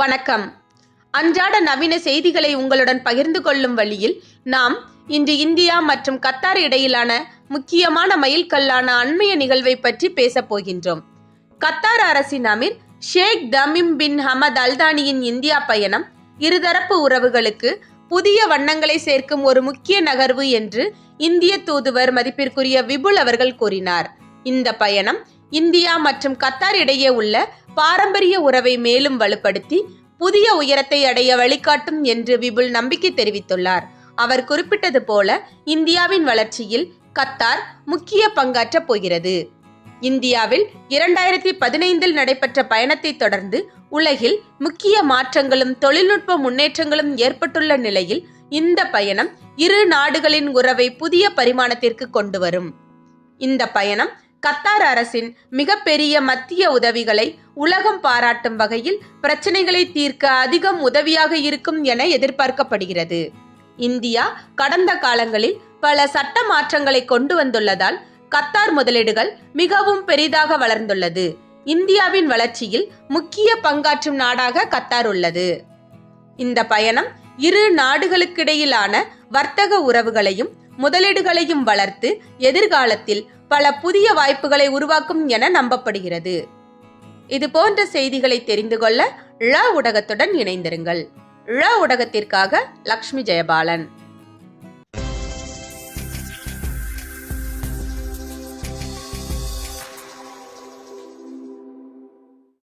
வணக்கம். அன்றாட நவீன செய்திகளை உங்களுடன் பகிர்ந்து கொள்ளும் வழியில் நாம் இன்று இந்தியா மற்றும் கத்தார் இடையிலான முக்கியமான மைல்கல்லான அண்மைய நிகழ்வை பற்றி பேசப் போகின்றோம். கத்தார் அரசின் அமீர் ஷேக் தமிம் பின் ஹமத் அல்தானியின் இந்தியா பயணம் இருதரப்பு உறவுகளுக்கு புதிய வண்ணங்களை சேர்க்கும் ஒரு முக்கிய நகர்வு என்று இந்திய தூதுவர் மதிப்பிற்குரிய விபுல் அவர்கள் கூறினார். இந்த பயணம் இந்தியா மற்றும் கத்தார் இடையே உள்ள பாரம்பரிய உறவை மேலும் வலுப்படுத்தி புதிய உயரத்தை அடைய வழிகாட்டும் என்று விபுல் நம்பிக்கை தெரிவித்துள்ளார். அவர் குறிப்பிட்டது போல இந்தியாவின் வளர்ச்சியில் கத்தார் முக்கிய பங்காற்றப் போகிறது. இந்தியாவில் இரண்டாயிரத்தி பதினைந்தில் நடைபெற்ற பயணத்தை தொடர்ந்து உலகில் முக்கிய மாற்றங்களும் தொழில்நுட்ப முன்னேற்றங்களும் ஏற்பட்டுள்ள நிலையில் இந்த பயணம் இரு நாடுகளின் உறவை புதிய பரிமாணத்திற்கு கொண்டு வரும். இந்த பயணம் கத்தார் அரசின் மிகப்பெரிய மத்திய உதவிகளை உலகம் பாராட்டும் வகையில் பிரச்சனைகளை தீர்க்க அதிகம் உதவியாக இருக்கும் என எதிர்பார்க்கப்படுகிறது. இந்தியா கடந்த காலங்களில் பல சட்ட மாற்றங்களை கொண்டு வந்துள்ளதால் கத்தார் முதலீடுகள் மிகவும் பெரிதாக வளர்ந்துள்ளது. இந்தியாவின் வளர்ச்சியில் முக்கிய பங்காற்றும் நாடாக கத்தார் உள்ளது. இந்த பயணம் இரு நாடுகளுக்கிடையிலான வர்த்தக உறவுகளையும் முதலீடுகளையும் வளர்த்து எதிர்காலத்தில் பல புதிய வாய்ப்புகளை உருவாக்கும் என நம்பப்படுகிறது. இது போன்ற செய்திகளை தெரிந்து கொள்ள ழ ஊடகத்துடன் இணைந்திருங்கள். ழ ஊடகத்திற்காக லக்ஷ்மி ஜெயபாலன்.